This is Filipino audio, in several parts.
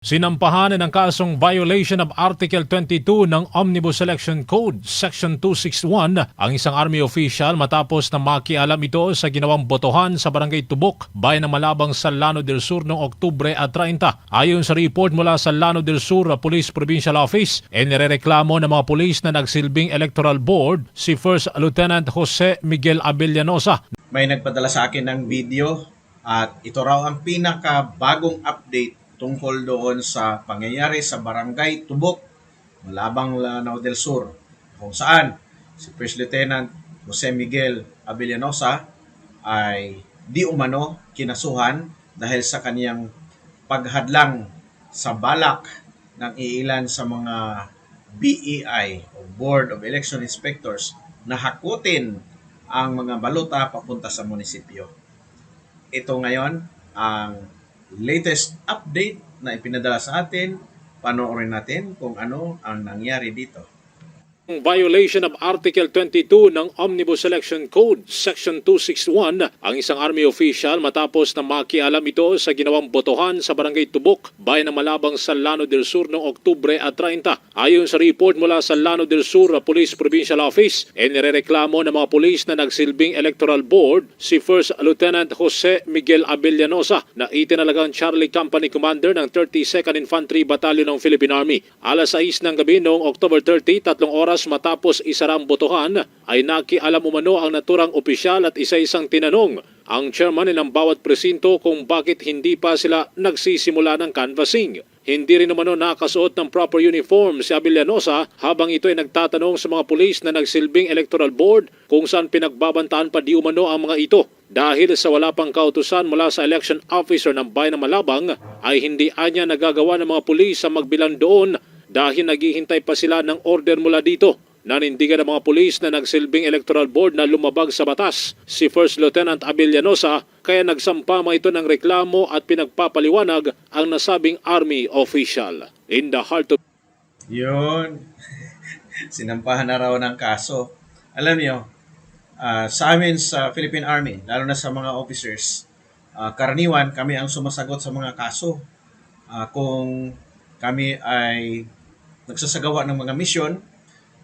Sinampahan ng kasong violation of Article 22 ng Omnibus Election Code, Section 261, ang isang army official matapos na makialam ito sa ginawang botohan sa Barangay Tubok, bayan ng Malabang sa Lano del Sur noong Oktubre at 30. Ayon sa report mula sa Lano del Sur Police Provincial Office, e nirereklamo ng mga pulis na nagsilbing electoral board si First Lieutenant Jose Miguel Abellanosa may nagpadala sa akin ng video at ito raw ang pinakabagong update tungkol doon sa pangyayari sa Barangay Tubok, Malabang Lanao del Sur, kung saan si First Lieutenant Jose Miguel Abellanosa ay di umano kinasuhan dahil sa kaniyang paghadlang sa balak ng iilan sa mga BEI o Board of Election Inspectors na hakutin ang mga balota papunta sa munisipyo. Ito ngayon ang latest update na ipinadala sa atin. Panoorin natin kung ano ang nangyari dito. Violation of Article 22 ng Omnibus Election Code, Section 261, ang isang army official matapos na makialam ito sa ginawang botohan sa Barangay Tubok, bayan ng Malabang sa Lano del Sur noong Oktubre at 30. Ayon sa report mula sa Lano del Sur Police Provincial Office, e nirereklamo ng mga pulis na nagsilbing electoral board si First Lieutenant Jose Miguel Abellanosa na itinalagang Charlie Company Commander ng 32nd Infantry Battalion ng Philippine Army. Alas 6 ng gabi noong October 30, tatlong oras matapos isarang botohan, ay nakialam umano ang naturang opisyal at isa-isang tinanong ang chairman ng bawat presinto kung bakit hindi pa sila nagsisimula ng canvassing. Hindi rin umano nakasuot ng proper uniform si Abellanosa habang ito ay nagtatanong sa mga pulis na nagsilbing electoral board kung saan pinagbabantaan pa di umano ang mga ito. Dahil sa wala pang kautusan mula sa election officer ng Bayan ng Malabang ay hindi anya nagagawa ng mga pulis sa magbilang doon dahil naghihintay pa sila ng order mula dito. Nanindigan ng mga pulis na nagsilbing electoral board na lumabag sa batas si First Lieutenant Abellanosa kaya nagsampa mga ito ng reklamo at pinagpapaliwanag ang nasabing army official. In the heart of Yun. Sinampahan na raw ng kaso. Alam niyo, ah, sa amin sa Philippine Army, lalo na sa mga officers, ah, karaniwan kami ang sumasagot sa mga kaso. Ah, kung kami ay nagsasagawa ng mga misyon,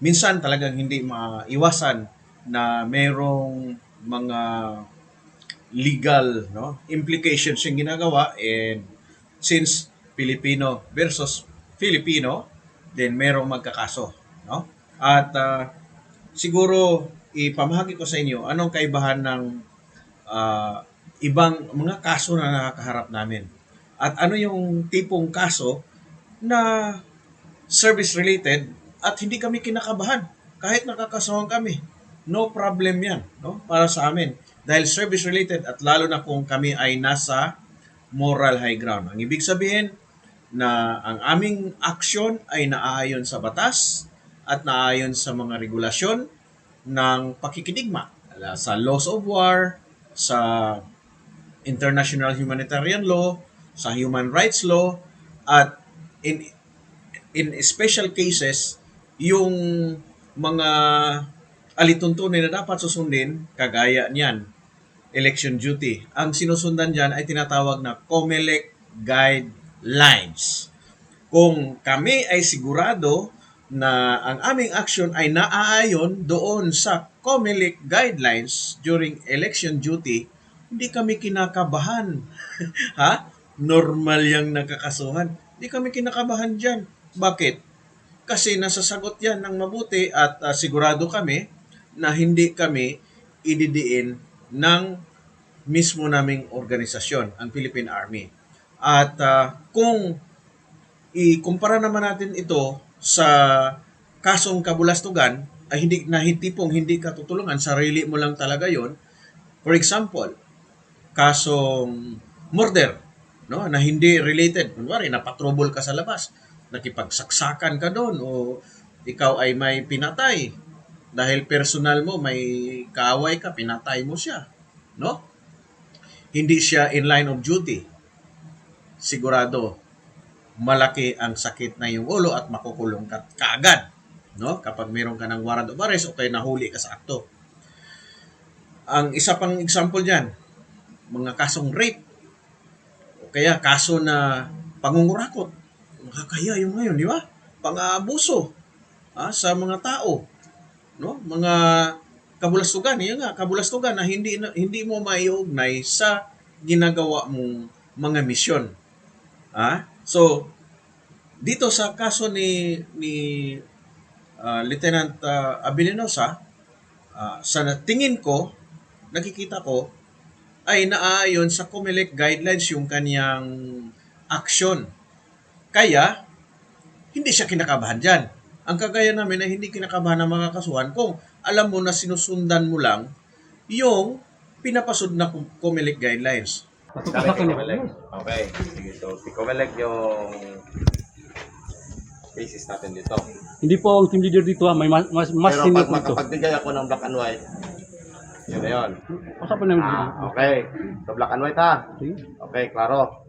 minsan talagang hindi maiwasan na mayroong mga legal no implications yung ginagawa. And since Filipino versus Filipino then merong magkakaso no? At ah, siguro ipamahagi ko sa inyo anong kaibahan ng ah, ibang mga kaso na nakakaharap namin? At ano yung tipong kaso na service related at hindi kami kinakabahan kahit nakakasuhan kami. No problem yan no? para sa amin. Dahil service related at lalo na kung kami ay nasa moral high ground. Ang ibig sabihin na ang aming aksyon ay naaayon sa batas at naaayon sa mga regulasyon ng pakikidigma sa laws of war, sa international humanitarian law, sa human rights law, at in in special cases, yung mga alituntunin na dapat susundin, kagaya niyan, election duty. Ang sinusundan dyan ay tinatawag na COMELEC guidelines. Kung kami ay sigurado na ang aming action ay naaayon doon sa COMELEC guidelines during election duty, hindi kami kinakabahan. ha? Normal yung nakakasuhan. Hindi kami kinakabahan dyan. Bakit? Kasi nasasagot yan ng mabuti at ah, sigurado kami na hindi kami ididiin ng mismo naming organisasyon, ang Philippine Army. At ah, kung ikumpara naman natin ito sa kasong kabulastugan, ay hindi na tipong hindi ka tutulungan, sarili mo lang talaga yon. For example, kasong murder, no, na hindi related. Kunwari, napatrobol ka sa labas, nakipagsaksakan ka doon o ikaw ay may pinatay dahil personal mo may kaaway ka, pinatay mo siya, no? Hindi siya in line of duty. Sigurado malaki ang sakit na yung ulo at makukulong ka kaagad, no? Kapag meron ka ng warrant of arrest o kaya nahuli ka sa akto. Ang isa pang example diyan, mga kasong rape o kaya kaso na pangungurakot nakakaya yung ngayon, di ba? Pang-aabuso ah, sa mga tao, no? Mga kabulastugan, yun nga, kabulastugan na hindi hindi mo maiugnay sa ginagawa mong mga misyon. Ah? So, dito sa kaso ni ni ah, Lieutenant uh, Abilinosa, ah, sa tingin ko, nakikita ko, ay naaayon sa COMELEC guidelines yung kanyang aksyon. Kaya, hindi siya kinakabahan dyan. Ang kagaya namin ay hindi kinakabahan ng mga kasuhan kung alam mo na sinusundan mo lang yung pinapasod na COMELEC guidelines. Comelec. Okay. Sige, so si Comelec yung basis natin dito. Hindi po ang team leader dito ha, may mas, mas, mas Pero senior pag po ito. makapagbigay ako ng black and white, yun na yun. Usapan namin dito. Ah, okay. So black and white ha. Sige. Okay, klaro.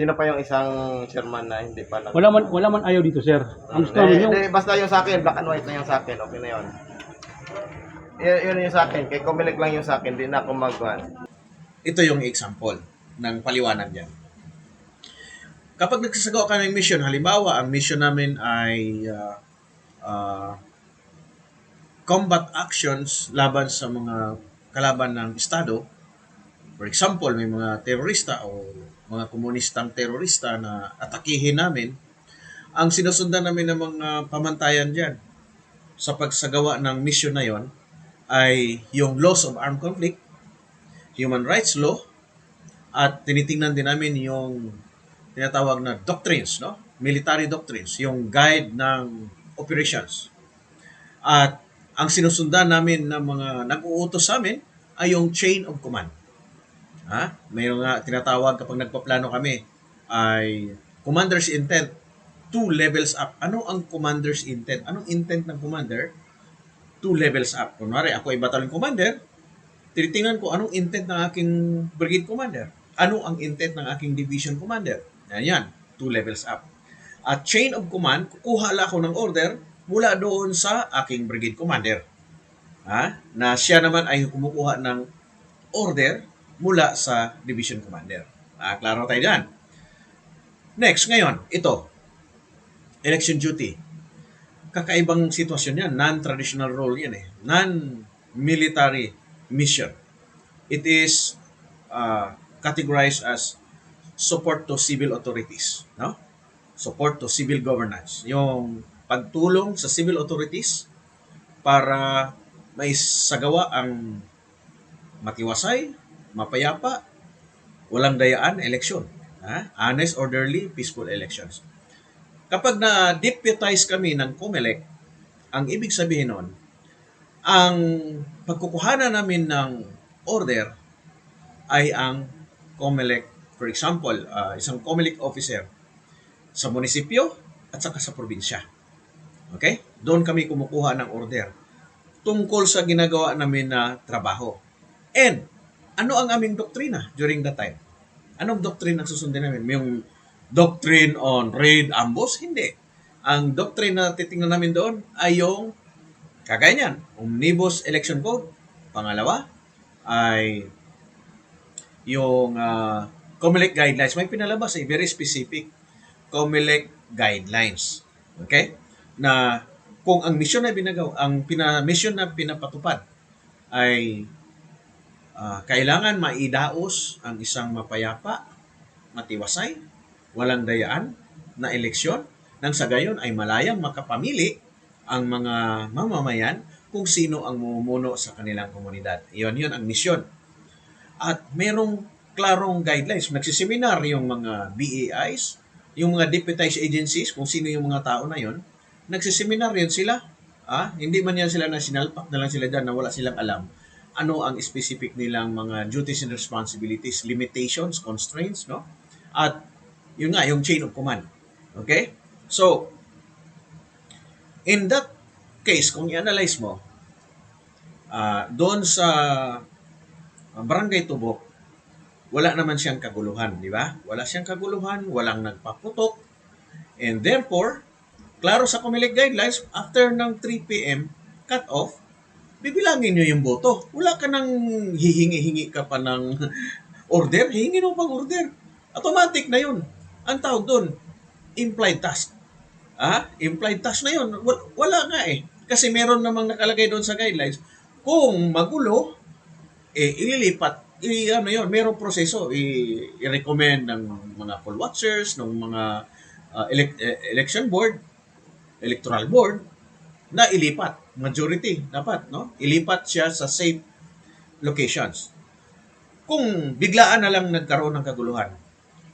Sino pa yung isang chairman na hindi pa nag- Wala man, wala man ayaw dito, sir. Ang gusto namin Hindi, yung, basta yung sa akin, black and white na yung sa akin, okay na yun. Y- yun yung sa akin, kay Comelec lang yung sa akin, hindi na ako mag Ito yung example ng paliwanag niyan. Kapag nagsasagawa ka ng mission, halimbawa, ang mission namin ay ah, ah, combat actions laban sa mga kalaban ng Estado. For example, may mga terorista o mga komunistang terorista na atakihin namin. Ang sinusundan namin ng mga pamantayan dyan sa pagsagawa ng mission na yon ay yung laws of armed conflict, human rights law, at tinitingnan din namin yung tinatawag na doctrines, no? Military doctrines, yung guide ng operations. At ang sinusundan namin ng mga nag-uutos sa amin ay yung chain of command. Ha? May mga tinatawag kapag nagpaplano kami ay commander's intent, two levels up. Ano ang commander's intent? Anong intent ng commander? Two levels up. Kunwari, ako ay battalion commander, tinitingnan ko anong intent ng aking brigade commander. Ano ang intent ng aking division commander. Yan yan, two levels up. At chain of command, kukuha lang ako ng order mula doon sa aking brigade commander. Ha? Na siya naman ay kumukuha ng order mula sa division commander. Ah, klaro tayo dyan. Next, ngayon, ito. Election duty. Kakaibang sitwasyon yan. Non-traditional role yan eh. Non-military mission. It is uh, categorized as support to civil authorities. No? Support to civil governance. Yung pagtulong sa civil authorities para may sagawa ang matiwasay, mapayapa, walang dayaan eleksyon. Ha? Honest, orderly, peaceful elections. Kapag na-deputize kami ng COMELEC, ang ibig sabihin nun, ang pagkukuhanan namin ng order ay ang COMELEC, for example, ah, isang COMELEC officer sa munisipyo at saka sa probinsya. Okay? Doon kami kumukuha ng order tungkol sa ginagawa namin na trabaho. And, ano ang aming doktrina during that time? Anong doctrine ang susundin namin? Yung doctrine on raid, ambush? Hindi. Ang doctrine na titingnan namin doon ay yung kagaya niyan, Omnibus Election Code. Pangalawa ay yung uh, COMELEC guidelines. May pinalabas ay very specific COMELEC guidelines. Okay? Na kung ang mission na binagaw, ang pina, mission na pinapatupad ay ah, kailangan maidaos ang isang mapayapa, matiwasay, walang dayaan na eleksyon nang sa gayon ay malayang makapamili ang mga mamamayan kung sino ang mumuno sa kanilang komunidad. Iyon, yun ang misyon. At merong klarong guidelines. Nagsiseminar yung mga BAIs, yung mga deputized agencies, kung sino yung mga tao na yon, nagsiseminar yun sila. Ah, hindi man yan sila na sinalpak na lang sila dyan na wala silang alam ano ang specific nilang mga duties and responsibilities, limitations, constraints, no? At yun nga, yung chain of command. Okay? So, in that case, kung i-analyze mo, ah doon sa ah, Barangay Tubok, wala naman siyang kaguluhan, di ba? Wala siyang kaguluhan, walang nagpaputok, and therefore, klaro sa Comelec guidelines, after ng 3 p.m. cut off, bibilangin nyo yung boto. Wala ka nang hihingi-hingi ka pa ng order, hihingi mo pang order. Automatic na yun. Ang tawag doon, implied task. Ah, implied task na yun. Wala, nga eh. Kasi meron namang nakalagay doon sa guidelines. Kung magulo, eh, ililipat. I, ano yun, merong proseso. I, i-recommend ng mga poll watchers, ng mga uh, elec- eh, election board, electoral board, na ilipat. Majority, dapat, no? Ilipat siya sa safe locations. Kung biglaan na lang nagkaroon ng kaguluhan,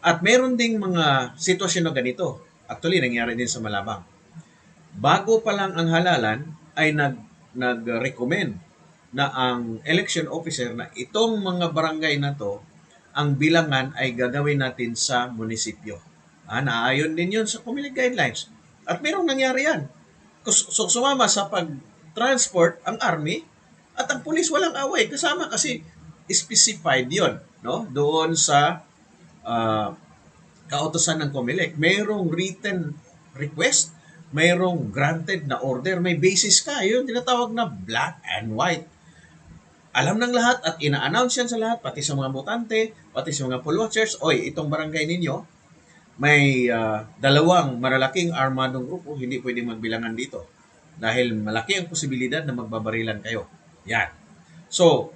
at meron ding mga sitwasyon na ganito, actually nangyari din sa Malabang. Bago pa lang ang halalan, ay nag, nag-recommend na ang election officer na itong mga barangay na to, ang bilangan ay gagawin natin sa munisipyo. Ah, naayon din yun sa community guidelines. At merong nangyari yan. So, sumama sa pag-transport ang army at ang pulis walang away. Kasama kasi specified yon no? doon sa ah, kautosan ng COMELEC. Mayroong written request, mayroong granted na order, may basis ka. Yun, tinatawag na black and white. Alam ng lahat at ina-announce yan sa lahat, pati sa mga botante, pati sa mga poll watchers, oy, itong barangay ninyo, may ah, dalawang malalaking armadong grupo, hindi pwede magbilangan dito. Dahil malaki ang posibilidad na magbabarilan kayo. Yan. So,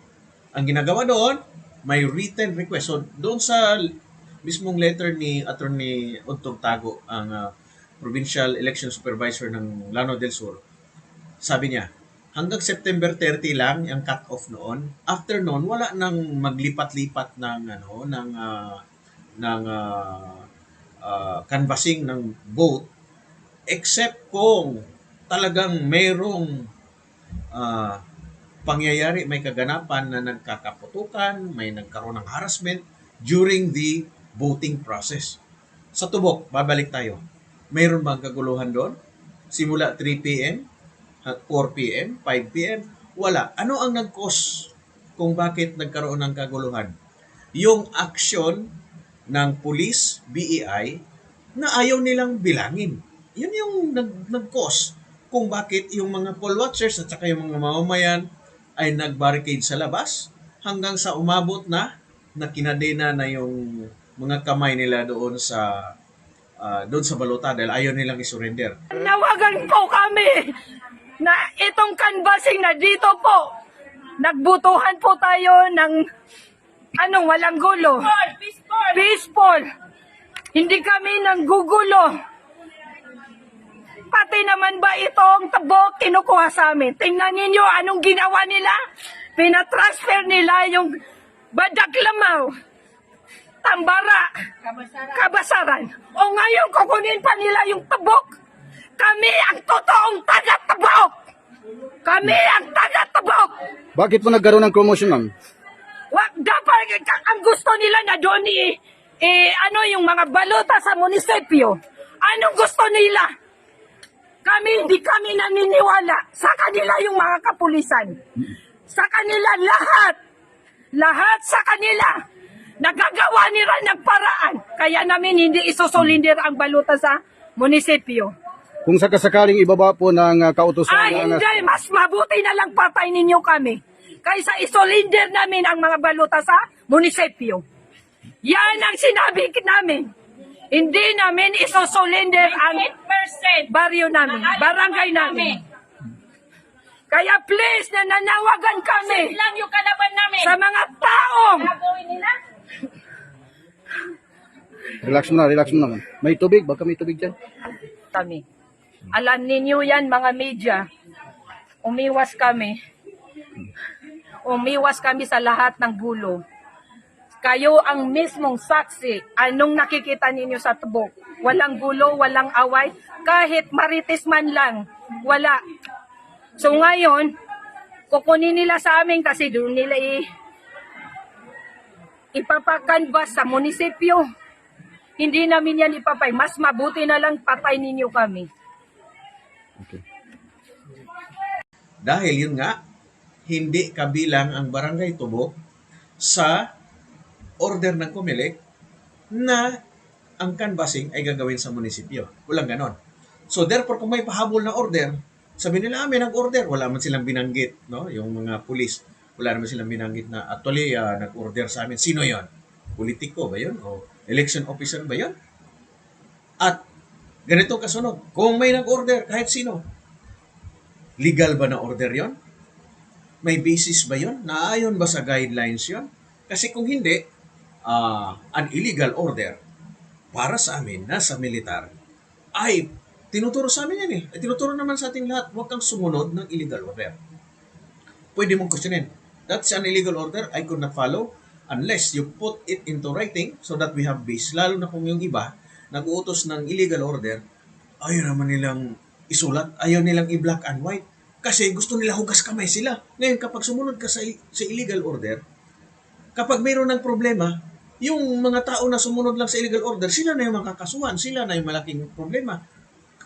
ang ginagawa doon, may written request. So, doon sa mismong letter ni Attorney Untog Tago, ang ah, Provincial Election Supervisor ng Lano del Sur, sabi niya, hanggang September 30 lang yung cut-off noon. After noon, wala nang maglipat-lipat ng ano ng ah, ng ah, ah, canvassing ng vote except kung talagang merong ah, pangyayari, may kaganapan na nagkakaputukan, may nagkaroon ng harassment during the voting process. Sa tubok, babalik tayo. Mayroon bang kaguluhan doon? Simula 3 p.m., at 4 p.m., 5 p.m., wala. Ano ang nag-cause kung bakit nagkaroon ng kaguluhan? Yung action ng police, BEI, na ayaw nilang bilangin. Yun yung nag- nag-cause kung bakit yung mga poll watchers at saka yung mga mamamayan ay nag-barricade sa labas hanggang sa umabot na na kinadena na yung mga kamay nila doon sa ah, doon sa balota dahil ayaw nilang isurrender. Nawagan po kami na itong canvassing na dito po. Nagbutuhan po tayo ng anong walang gulo. Peaceful. Peaceful. Hindi kami nanggugulo. Pati naman ba itong tabok kinukuha sa amin? Tingnan ninyo anong ginawa nila. Pinatransfer nila yung Badak Lamaw, Tambara, Kabasaran. O ngayon kukunin pa nila yung tabok. Kami ang totoong taga-tabok. Kami ang taga-tabok. Bakit po nagkaroon ng promotion, ma'am? Wag dapat ang gusto nila na doon i, i- ano yung mga balota sa munisipyo. Anong gusto nila? Kami hindi kami naniniwala sa kanila yung mga kapulisan. Sa kanila lahat. Lahat sa kanila. Nagagawa nila ng paraan. Kaya namin hindi isusulindir ang balota sa munisipyo. Kung sakasakaling ibaba po ng uh, kautosan Ay, ng... hindi. Mas mabuti na lang patay ninyo kami. Kaysa isolinder namin ang mga baluta sa munisipyo. Yan ang sinabi namin. Hindi namin isosolinder ang baryo namin, barangay namin. Kaya please, nananawagan kami lang yung kalaban namin. sa mga taong. Relax mo na, relax mo naman. May tubig, baka may tubig dyan. kami. Alam ninyo yan mga media. Umiwas kami. Umiwas kami sa lahat ng gulo. Kayo ang mismong saksi. Anong nakikita ninyo sa tubok? Walang gulo, walang away. Kahit marites man lang, wala. So ngayon, kukunin nila sa amin kasi doon nila i ipapakanvas sa munisipyo. Hindi namin yan ipapay. Mas mabuti na lang patay ninyo kami. Dahil yun nga, hindi kabilang ang barangay Tubok sa order ng COMELEC na ang canvassing ay gagawin sa munisipyo. Walang ganon. So therefore, kung may pahabol na order, sabi nila, amin ang order. Wala man silang binanggit, no? Yung mga pulis, wala naman silang binanggit na actually ah, nag-order sa amin. Sino yon? Politiko ba yun? O election officer ba yun? At ganito kasunod. Kung may nag-order, kahit sino, legal ba na order yon? May basis ba yon? Naayon ba sa guidelines yon? Kasi kung hindi, ah, an illegal order para sa amin, nasa militar, ay tinuturo sa amin yan eh. Tinuturo naman sa ating lahat, huwag kang sumunod ng illegal order. Pwede mong questionin. That's an illegal order, I could not follow unless you put it into writing so that we have base. Lalo na kung yung iba, nag-uutos ng illegal order, ayaw naman nilang isulat, ayaw nilang i-black and white. Kasi gusto nila hugas kamay sila. Ngayon, kapag sumunod ka sa, sa illegal order, kapag mayroon ng problema, yung mga tao na sumunod lang sa illegal order, sila na yung makakasuhan, sila na yung malaking problema.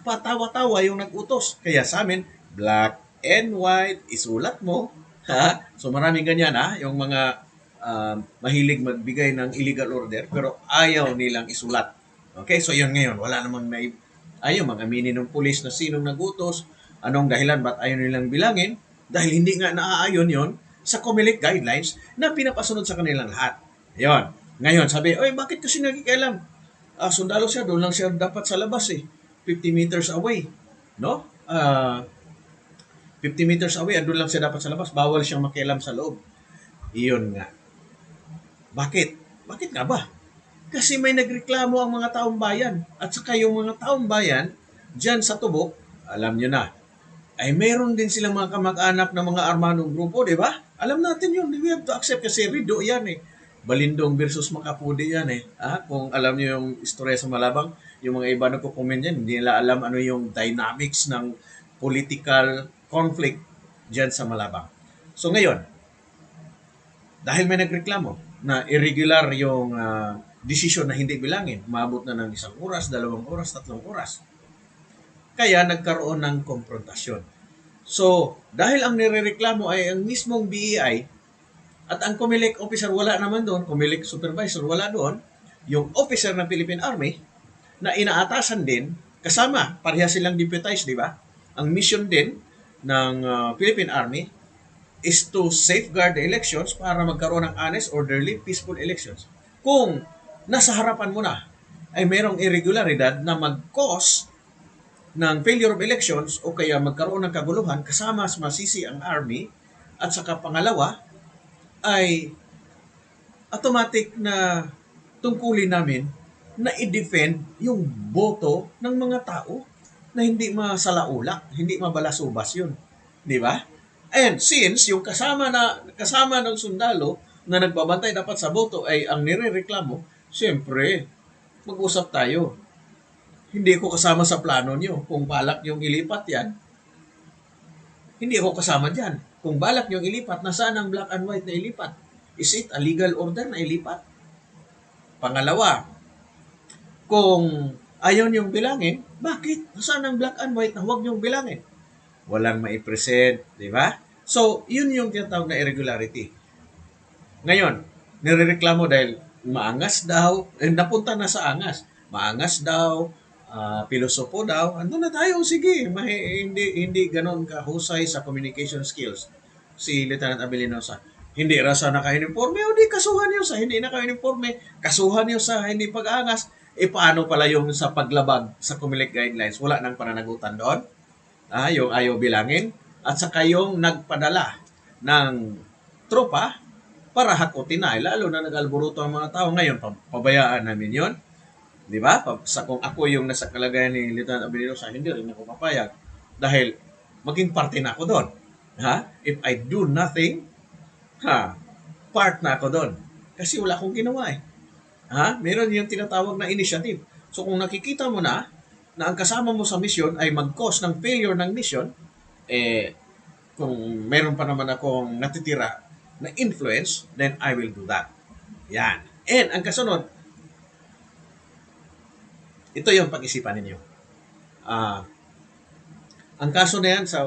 Patawa-tawa yung nag-utos. Kaya sa amin, black and white, isulat mo. Ha? So maraming ganyan ha, yung mga ah, mahilig magbigay ng illegal order, pero ayaw nilang isulat. Okay, so yun ngayon, wala namang na ayaw mag-aminin ng pulis na sinong nagutos, anong dahilan, ba't ayaw nilang bilangin, dahil hindi nga naaayon yon sa COMELEC guidelines na pinapasunod sa kanilang lahat. Yon. Ngayon, sabi, oy, bakit kasi nakikialam? Ah, sundalo siya, doon lang siya dapat sa labas eh. 50 meters away. No? Ah, 50 meters away, doon lang siya dapat sa labas. Bawal siyang makialam sa loob. Iyon nga. Bakit? Bakit nga ba? Kasi may nagreklamo ang mga taong bayan. At saka yung mga taong bayan, dyan sa tubok, alam nyo na, ay meron din silang mga kamag-anak ng mga armanong grupo, di ba? Alam natin yun. We have to accept kasi rido yan eh. Balindong versus Makapudi yan eh. Ah, kung alam niyo yung istorya sa Malabang, yung mga iba nagko-comment yan, hindi nila alam ano yung dynamics ng political conflict dyan sa Malabang. So ngayon, dahil may nagreklamo na irregular yung ah, desisyon na hindi bilangin, umabot na ng isang oras, dalawang oras, tatlong oras. Kaya nagkaroon ng konfrontasyon. So, dahil ang nirereklamo ay ang mismong BEI at ang Comelec officer wala naman doon, Comelec supervisor wala doon, yung officer ng Philippine Army na inaatasan din, kasama, pareha silang deputized, di ba? Ang mission din ng uh, Philippine Army is to safeguard the elections para magkaroon ng honest, orderly, peaceful elections. Kung nasa harapan mo na ay mayroong irregularidad na mag-cause ng failure of elections o kaya magkaroon ng kaguluhan kasama sa masisi ang army at saka pangalawa ay automatic na tungkulin namin na i-defend yung boto ng mga tao na hindi masalaulak, hindi mabalasubas yun. Di ba? And since yung kasama na kasama ng sundalo na nagbabantay dapat sa boto ay ang nirereklamo, siyempre, mag-usap tayo. Hindi ko kasama sa plano niyo. Kung balak niyong ilipat yan, hindi ako kasama dyan. Kung balak niyong ilipat, nasaan ang black and white na ilipat? Is it a legal order na ilipat? Pangalawa, kung ayaw niyong bilangin, bakit? Nasaan ang black and white na huwag niyong bilangin? Walang maipresent, di ba? So, yun yung tinatawag na irregularity. Ngayon, nirereklamo dahil maangas daw, eh, napunta na sa angas. Maangas daw, ah, pilosopo daw, ando na tayo, sige, mahi, hindi, hindi ganon kahusay sa communication skills si Lieutenant Abilinosa. Hindi ra sa naka-uniforme, o di kasuhan niyo sa hindi naka-uniforme, kasuhan niyo sa hindi pag-angas, e paano pala yung sa paglabag sa Comelec guidelines? Wala nang pananagutan doon. Ah, yung ayaw bilangin. At saka yung nagpadala ng tropa para hakutin na. Eh, Lalo na nag-alburuto ang mga tao. Ngayon, pa- pabayaan namin yon Di ba? Sa kung ako yung nasa kalagayan ni Lieutenant Abilinosa, hindi rin ako papayag. Dahil maging parte na ako doon. Ha? If I do nothing, ha, part na ako doon. Kasi wala akong ginawa eh. Ha? Meron yung tinatawag na initiative. So kung nakikita mo na na ang kasama mo sa mission ay mag-cause ng failure ng mission, eh, kung meron pa naman akong natitira na influence, then I will do that. Yan. And ang kasunod, ito yung pag-isipan ninyo. Ah, ang kaso na yan sa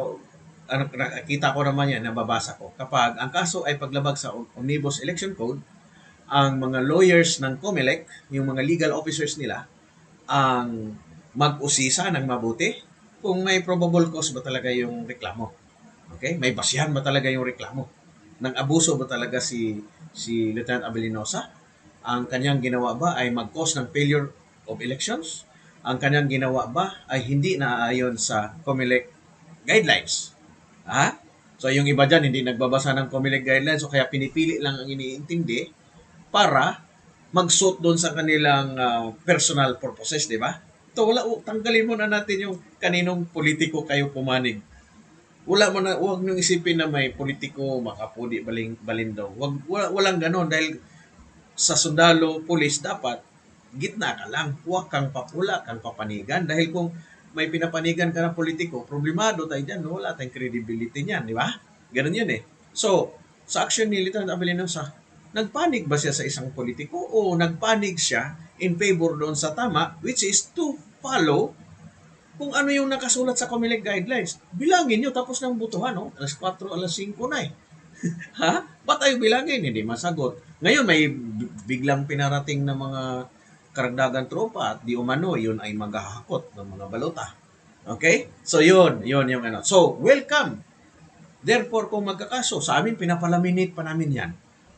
nakita ko naman yan, nababasa ko. Kapag ang kaso ay paglabag sa Omnibus Election Code, ang mga lawyers ng COMELEC, yung mga legal officers nila, ang mag-usisa ng mabuti kung may probable cause ba talaga yung reklamo. Okay? May basihan ba talaga yung reklamo? Nang abuso ba talaga si si Lieutenant Abelinosa? Ang kanyang ginawa ba ay mag-cause ng failure of elections? ang kanyang ginawa ba ay hindi naaayon sa COMELEC guidelines. Ha? So yung iba dyan hindi nagbabasa ng COMELEC guidelines so kaya pinipili lang ang iniintindi para mag-suit doon sa kanilang ah, personal purposes, di ba? Ito, wala, oh, tanggalin mo na natin yung kaninong politiko kayo pumanig. Wala mo na, huwag niyong isipin na may politiko, makapudi, baling, balindaw. Wag, wala, walang ganon dahil sa sundalo, pulis, dapat gitna ka lang. Huwag kang papula, kang papanigan. Dahil kung may pinapanigan ka ng politiko, problemado tayo dyan. no? Wala tayong credibility niyan, di ba? Ganon yun eh. So, sa action ni Lieutenant Abelinosa, nagpanig ba siya sa isang politiko o nagpanig siya in favor doon sa tama, which is to follow kung ano yung nakasulat sa COMELEC guidelines. Bilangin nyo tapos ng butuhan, no? Alas 4, alas 5 na eh. ha? Ba't tayo bilangin? Hindi masagot. Ngayon may biglang pinarating na mga karagdagan tropa at di umano, yun ay maghahakot ng mga balota. Okay? So yun, yun yung ano. So, welcome. Therefore, kung magkakaso, sa amin, pinapalaminate pa namin yan.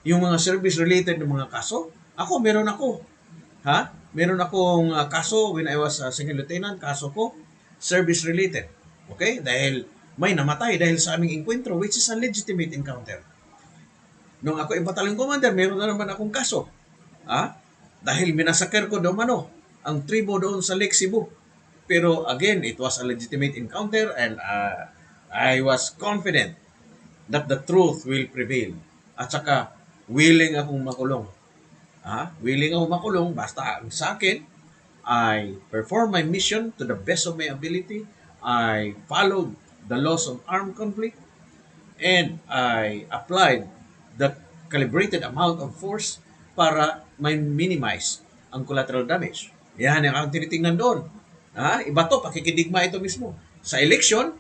Yung mga service-related ng mga kaso, ako, meron ako. Ha? Meron akong uh, kaso when I was uh, second lieutenant, kaso ko, service-related. Okay? Dahil may namatay dahil sa aming enkwentro, which is a legitimate encounter. Nung ako ay battalion commander, meron na naman akong kaso. Ha? Dahil minasaker ko doon ano, ang tribo doon sa Lake Cebu. Pero again, it was a legitimate encounter and uh, I was confident that the truth will prevail. At saka, willing akong makulong. Ha? Willing akong makulong, basta ang sa akin, I perform my mission to the best of my ability. I followed the laws of armed conflict and I applied the calibrated amount of force para may minimize ang collateral damage. Yan ang ang tinitingnan doon. Ha? Iba to, pakikidigma ito mismo. Sa election,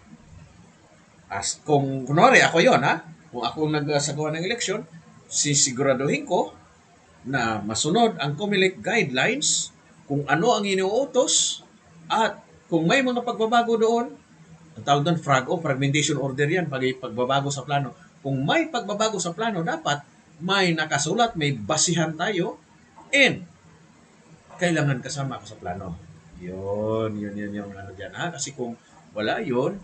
as kung kunwari ako yon ha, kung ako nagsagawa ng election, sisiguraduhin ko na masunod ang COMELEC guidelines kung ano ang inuutos at kung may mga pagbabago doon, ang tawag doon frag o fragmentation order yan pag pagbabago sa plano. Kung may pagbabago sa plano, dapat may nakasulat, may basihan tayo and kailangan kasama ka sa plano. Yun, yun, yun yung ano dyan. Ha? Kasi kung wala yun,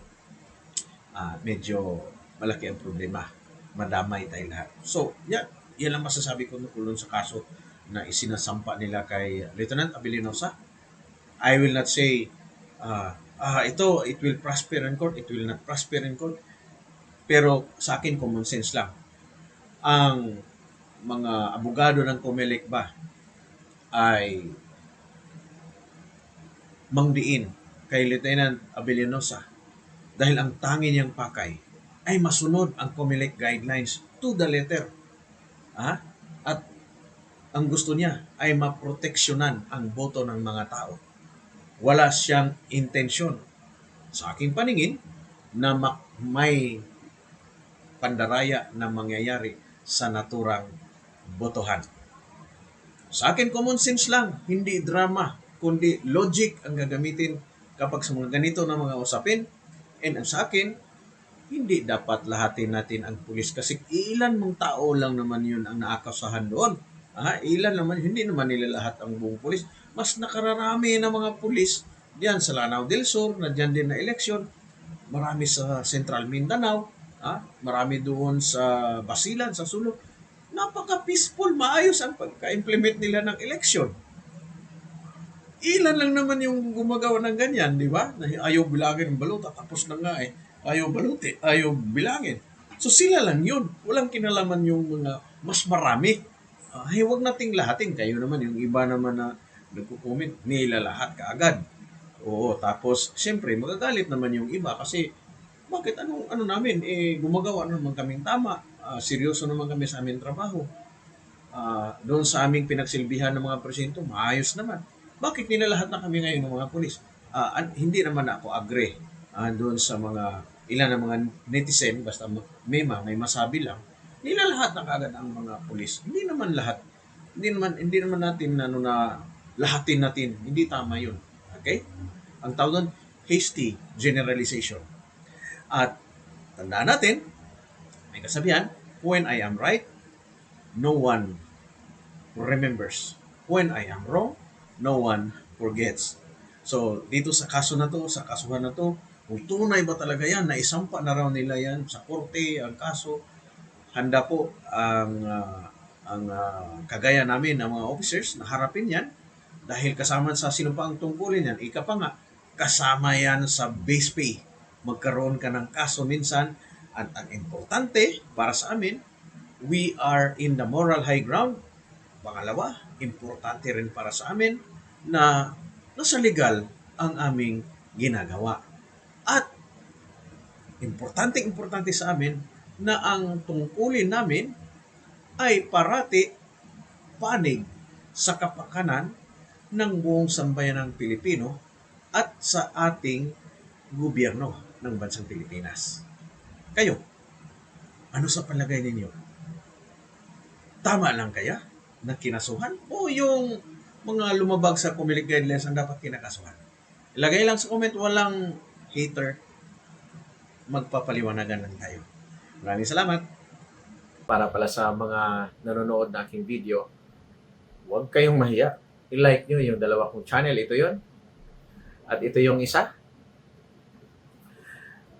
ah, medyo malaki ang problema. Madamay tayo lahat. So, yan, yan lang masasabi ko tungkol sa kaso na isinasampa nila kay Lieutenant Abilinosa. I will not say, ah, ah, ito, it will prosper in court, it will not prosper in court. Pero sa akin, common sense lang. Ang mga abogado ng COMELEC ba ay mangdiin kay Lieutenant Abilinosa dahil ang tangi niyang pakay ay masunod ang COMELEC guidelines to the letter. Ha? At ang gusto niya ay maproteksyonan ang boto ng mga tao. Wala siyang intensyon sa aking paningin na ma- may pandaraya na mangyayari sa naturang botohan. Sa akin, common sense lang, hindi drama, kundi logic ang gagamitin kapag sa mga ganito na mga usapin. And ang sa akin, hindi dapat lahatin natin ang pulis kasi ilan mong tao lang naman yun ang naakasahan doon. Ah, ilan naman, hindi naman nila lahat ang buong pulis. Mas nakararami ng mga pulis diyan sa Lanao del Sur, na diyan din na eleksyon. Marami sa Central Mindanao, ah, marami doon sa Basilan, sa Sulok. Napaka-peaceful, maayos ang pagka-implement nila ng eleksyon. Ilan lang naman yung gumagawa ng ganyan, di ba? Ayaw bilangin ng balota, tapos na nga eh. Ayaw baluti, ayaw bilangin. So sila lang yun. Walang kinalaman yung mga mas marami. Ay, huwag nating lahatin. Kayo naman, yung iba naman na nagko-comment, nila lahat kaagad. Oo, tapos, siyempre, magagalit naman yung iba kasi, bakit anong ano namin, eh, gumagawa naman kaming tama. Ah, seryoso naman kami sa aming trabaho. Ah, doon sa aming pinagsilbihan ng mga presinto, maayos naman. Bakit nila lahat na kami ngayon ng mga pulis? Ah, an- hindi naman ako agree ah, doon sa mga ilan ng mga netizen, basta ma- may ma, may masabi lang, nila lahat na kagad ang mga pulis. Hindi naman lahat. Hindi naman hindi naman natin ano na lahatin natin. Hindi tama 'yun. Okay? Ang tawag doon, hasty generalization. At tandaan natin, may kasabihan, when I am right, no one remembers. When I am wrong, no one forgets. So, dito sa kaso na to, sa kasuhan na to, kung tunay ba talaga yan, naisampa na raw nila yan sa korte, ang kaso, handa po ang ah, ang ah, kagaya namin ng mga officers na harapin yan dahil kasama sa sino pa ang tungkulin yan. Ika pa nga, kasama yan sa base pay. Magkaroon ka ng kaso minsan at ang importante para sa amin, we are in the moral high ground. Pangalawa, importante rin para sa amin na nasa legal ang aming ginagawa. At importante importante sa amin na ang tungkulin namin ay parati panig sa kapakanan ng buong sambayanang Pilipino at sa ating gobyerno ng bansang Pilipinas. Kayo, ano sa palagay ninyo? Tama lang kaya na kinasuhan? O yung mga lumabag sa Comelec guidelines ang dapat kinakasuhan? Ilagay lang sa comment, walang hater. Magpapaliwanagan lang tayo. Maraming salamat. para pala sa mga nanonood na aking video, huwag kayong mahiya. I-like nyo yung dalawa kong channel. Ito yon At ito yung isa.